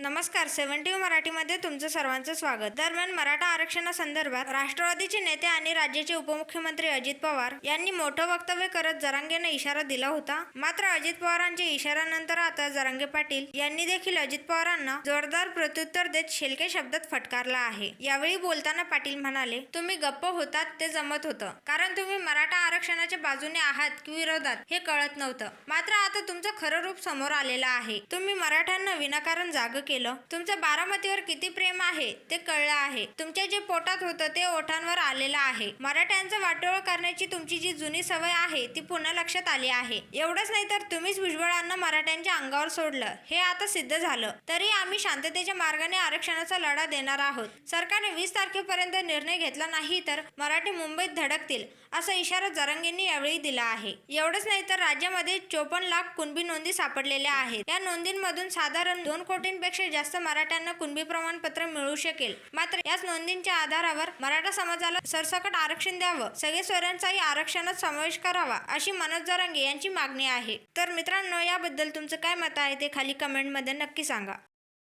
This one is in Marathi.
नमस्कार सेव्हन्टी मराठीमध्ये तुमचं सर्वांचं स्वागत. दरम्यान मराठा आरक्षणासंदर्भात राष्ट्रवादीचे नेते आणि राज्याचे उपमुख्यमंत्री अजित पवार यांनी मोठं वक्तव्य करत जरांगेनं इशारा दिला होता. मात्र अजित पवारांच्या इशाऱ्यानंतर आता जरांगे पाटील यांनी देखील अजित पवारांना जोरदार प्रत्युत्तर देत शेलके शब्दात फटकारला आहे. यावेळी बोलताना पाटील म्हणाले तुम्ही गप्प होतात ते जमत होतं. कारण तुम्ही मराठा आरक्षणाच्या बाजूने आहात की विरोधात हे कळत नव्हतं. मात्र आता तुमचं खरं रूप समोर आलेलं आहे. तुम्ही मराठ्यांना विनाकारण जाग केलं. तुमचं बारामतीवर किती प्रेम आहे ते कळलं आहे. तुमच्या जे पोटात होतं ते ओठांवर आलेलं आहे. मराठ्यांचं वाटोळ करण्याची तुमची जी जुनी सवय आहे ती पुन्हा लक्षात आली आहे. एवढंच नाही तर तुम्हीच भुजबळांना मराठ्यांच्या अंगावर सोडलं. हे आता सिद्ध झालं. तरी आम्ही शांततेच्या मार्गाने आरक्षणाचा लढा देणार आहोत. सरकारने वीस तारखेपर्यंत निर्णय घेतला नाही तर मराठी मुंबईत धडकतील असा इशारा जरंगेंनी यावेळी दिला आहे. एवढंच नाही तर राज्यामध्ये चोपन्न लाख कुणबी नोंदी सापडलेल्या आहेत. या नोंदींमधून साधारण दोन कोटींपेक्षा जास्त मराठ्यांना कुणबी प्रमाणपत्र मिळू शकेल. मात्र याच नोंदींच्या आधारावर मराठा समाजाला सरसकट आरक्षण द्यावं सगळे स्वरांचाही आरक्षणात समावेश करावा अशी मनोज जरांगे यांची मागणी आहे. तर मित्रांनो याबद्दल तुमचं काय मत आहे ते खाली कमेंटमध्ये नक्की सांगा.